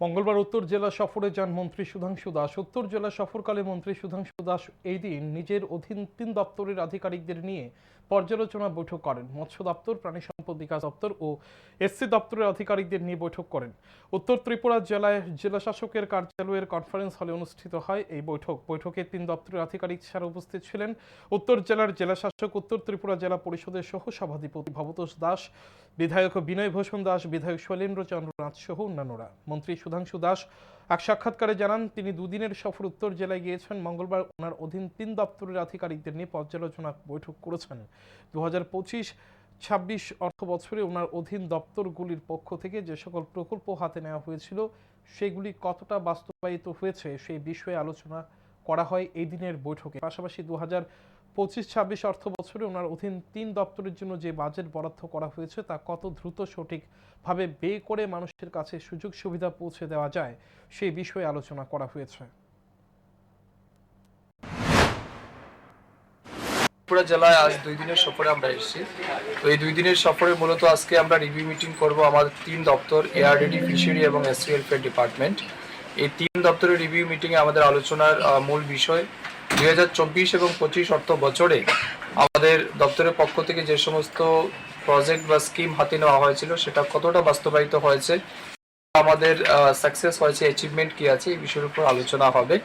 মঙ্গলবার উত্তর জেলা সফরে যান মন্ত্রী সুধাংশু দাস। উত্তর জেলা সফরকালে মন্ত্রী সুধাংশু দাস এই দিন নিজের অধীন তিন দপ্তরের আধিকারিকদের নিয়ে পর্যালোচনা বৈঠক করেন। মৎস্য দপ্তর, প্রাণী সম্পদ বিকাশ দপ্তর ও এসসি দপ্তরের আধিকারিকদের নিয়ে বৈঠক করেন। উত্তর ত্রিপুরা জেলায় জেলা শাসকের কার্যালয়ের কনফারেন্স হলে অনুষ্ঠিত হয় এই বৈঠক। বৈঠকে তিন দপ্তরের আধিকারিক ছাড়া উপস্থিত ছিলেন উত্তর জেলার জেলা শাসক, উত্তর ত্রিপুরা জেলা পরিষদের সহ সভাধিপতি ভবতোষ দাস বিধায়ক বিনয় ভূষণ দাস, বিধায়ক শৈলেন্দ্র চন্দ্র নাথ সহ অন্যান্যরা। মন্ত্রী সুধাংশু দাস এক সাক্ষাৎকারে জানান, তিনি দুদিনের সফর উত্তর জেলায় গিয়েছেন। মঙ্গলবার ওনার অধীন তিন দপ্তরের আধিকারিকদের নিয়ে পর্যালোচনা বৈঠক করেছেন। দু হাজার পঁচিশ ছাব্বিশ অর্থ বছরে ওনার অধীন দপ্তরগুলির পক্ষ থেকে যে সকল প্রকল্প হাতে নেওয়া হয়েছিল, সেগুলি কতটা বাস্তবায়িত হয়েছে, সেই বিষয়ে আলোচনা করা হয় এই দিনের বৈঠকে। পাশাপাশি দু হাজার পঁচিশ ছাব্বিশ অর্থ বছরে ওনার অধীন তিন দপ্তরের জন্য যে বাজেট বরাদ্দ করা হয়েছে তা কত দ্রুত সঠিকভাবে ব্যয় করে মানুষের কাছে সুযোগ সুবিধা পৌঁছে দেওয়া যায় সেই বিষয়ে আলোচনা করা হয়েছে। ত্রিপুরা জেলায় আজ দুই দিনের সফরে আমরা এসেছি। তো এই দুই দিনের সফরে মূলত আজকে আমরা রিভিউ মিটিং করব আমাদের তিন দপ্তর এআরডিডি ফিশারি এবং ওয়েলফেয়ার ডিপার্টমেন্ট। এই তিন দপ্তরের রিভিউ মিটিংয়ে আমাদের আলোচনার মূল বিষয় দুই হাজার চব্বিশ এবং পঁচিশ অর্থ বছরে আমাদের দপ্তরের পক্ষ থেকে যে সমস্ত প্রজেক্ট বা স্কিম হাতে নেওয়া হয়েছিল, সেটা কতটা বাস্তবায়িত হয়েছে, আমাদের সাকসেস হয়েছে অ্যাচিভমেন্ট কি আছে, এই বিষয়ের উপর আলোচনা হবে।